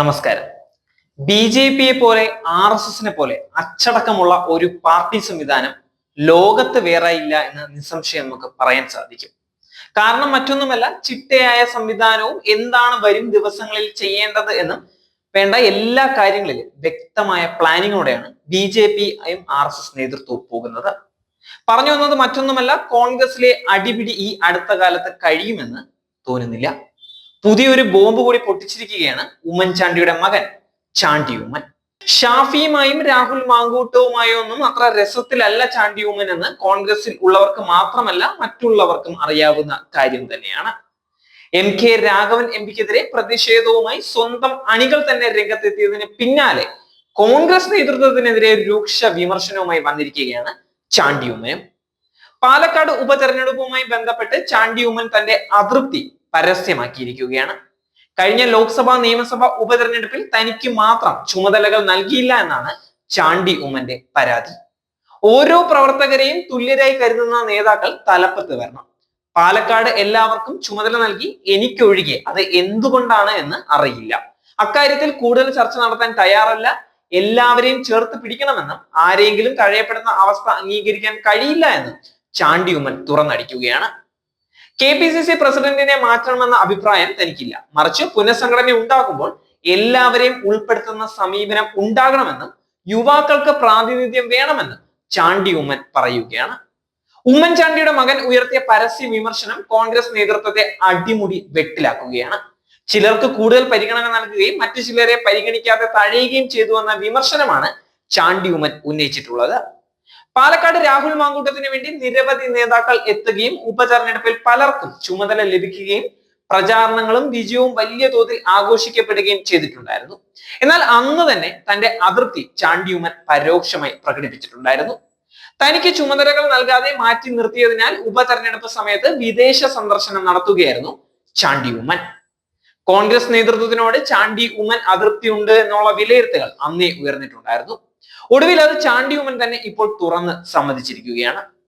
നമസ്കാരം. B J പിയെ പോലെ ആർ എസ് എസിനെ പോലെ അച്ചടക്കമുള്ള ഒരു പാർട്ടി സംവിധാനം ലോകത്ത് വേറെ ഇല്ല എന്ന് നിസ്സംശയം നമുക്ക് പറയാൻ സാധിക്കും. കാരണം മറ്റൊന്നുമല്ല ചിട്ടയായ സംവിധാനവും എന്താണ് വരും ദിവസങ്ങളിൽ ചെയ്യേണ്ടത് എന്നും വേണ്ട എല്ലാ കാര്യങ്ങളിലും വ്യക്തമായ പ്ലാനിങ്ങോടെയാണ് ബി ജെ പിയും ആർ എസ് എസ് നേതൃത്വവും പോകുന്നത്. പറഞ്ഞു വന്നത് മറ്റൊന്നുമല്ല കോൺഗ്രസിലെ അടിപിടി ഈ അടുത്ത കാലത്ത് കഴിയുമെന്ന് തോന്നുന്നില്ല. പുതിയൊരു ബോംബ് കൂടി പൊട്ടിച്ചിരിക്കുകയാണ് ഉമ്മൻചാണ്ടിയുടെ മകൻ ചാണ്ടി ഉമ്മൻ. ഷാഫിയുമായും രാഹുൽ മാങ്കൂട്ടവുമായോ ഒന്നും അത്ര രസത്തിലല്ല ചാണ്ടി ഉമ്മൻ എന്ന് കോൺഗ്രസിൽ ഉള്ളവർക്ക് മാത്രമല്ല മറ്റുള്ളവർക്കും അറിയാവുന്ന കാര്യം തന്നെയാണ്. എം കെ രാഘവൻ എം പിക്കെതിരെ പ്രതിഷേധവുമായി സ്വന്തം അണികൾ തന്നെ രംഗത്തെത്തിയതിന് പിന്നാലെ കോൺഗ്രസ് നേതൃത്വത്തിനെതിരെ രൂക്ഷ വിമർശനവുമായി വന്നിരിക്കുകയാണ് ചാണ്ടി ഉമ്മൻ. പാലക്കാട് ഉപതെരഞ്ഞെടുപ്പുമായി ബന്ധപ്പെട്ട് ചാണ്ടി ഉമ്മൻ തന്റെ അതൃപ്തി പരസ്യമാക്കിയിരിക്കുകയാണ്. കഴിഞ്ഞ ലോക്സഭാ നിയമസഭാ ഉപതെരഞ്ഞെടുപ്പിൽ തനിക്ക് മാത്രം ചുമതലകൾ നൽകിയില്ല എന്നാണ് ചാണ്ടി ഉമ്മന്റെ പരാതി. ഓരോ പ്രവർത്തകരെയും തുല്യരായി കരുതുന്ന നേതാക്കൾ തലപ്പത്ത് വരണം. പാലക്കാട് എല്ലാവർക്കും ചുമതല നൽകി എനിക്കൊഴികെ അത് എന്തുകൊണ്ടാണ് എന്ന് അറിയില്ല. അക്കാര്യത്തിൽ കൂടുതൽ ചർച്ച നടത്താൻ തയ്യാറല്ല. എല്ലാവരെയും ചേർത്ത് പിടിക്കണമെന്നും ആരെങ്കിലും തഴയപ്പെടുന്ന അവസ്ഥ അംഗീകരിക്കാൻ കഴിയില്ല എന്നും ചാണ്ടി ഉമ്മൻ തുറന്നടിക്കുകയാണ്. കെ പി സി സി പ്രസിഡന്റിനെ മാറ്റണമെന്ന അഭിപ്രായം തനിക്കില്ല. മറിച്ച് പുനഃസംഘടന ഉണ്ടാകുമ്പോൾ എല്ലാവരെയും ഉൾപ്പെടുത്തുന്ന സമീപനം ഉണ്ടാകണമെന്നും യുവാക്കൾക്ക് പ്രാതിനിധ്യം വേണമെന്നും ചാണ്ടി ഉമ്മൻ പറയുകയാണ്. ഉമ്മൻചാണ്ടിയുടെ മകൻ ഉയർത്തിയ പരസ്യ വിമർശനം കോൺഗ്രസ് നേതൃത്വത്തെ അടിമുടി വെട്ടിലാക്കുകയാണ്. ചിലർക്ക് കൂടുതൽ പരിഗണന നൽകുകയും മറ്റു ചിലരെ പരിഗണിക്കാതെ തഴയുകയും ചെയ്തു എന്ന വിമർശനമാണ് ചാണ്ടി ഉമ്മൻ ഉന്നയിച്ചിട്ടുള്ളത്. പാലക്കാട് രാഹുൽ മാങ്കൂട്ടത്തിന് വേണ്ടി നിരവധി നേതാക്കൾ എത്തുകയും ഉപതെരഞ്ഞെടുപ്പിൽ പലർക്കും ചുമതല ലഭിക്കുകയും പ്രചാരണങ്ങളും വിജയവും വലിയ തോതിൽ ആഘോഷിക്കപ്പെടുകയും ചെയ്തിട്ടുണ്ടായിരുന്നു. എന്നാൽ അന്ന് തന്നെ തന്റെ അതൃപ്തി ചാണ്ടിയുമൻ പരോക്ഷമായി പ്രകടിപ്പിച്ചിട്ടുണ്ടായിരുന്നു. തനിക്ക് ചുമതലകൾ നൽകാതെ മാറ്റി നിർത്തിയതിനാൽ ഉപതെരഞ്ഞെടുപ്പ് സമയത്ത് വിദേശ സന്ദർശനം നടത്തുകയായിരുന്നു ചാണ്ടി ഉമ്മൻ കോൺഗ്രസ് നേതൃത്വത്തിനോട് ചാണ്ടി ഉമ്മൻ അതൃപ്തി ഉണ്ട് എന്നുള്ള വിലയിരുത്തുകൾ അന്നേ ഉയർന്നിട്ടുണ്ടായിരുന്നു. ഒടുവിൽ അത് ചാണ്ടി ഉമ്മൻ തന്നെ ഇപ്പോൾ തുറന്ന് സമ്മതിച്ചിരിക്കുകയാണ്.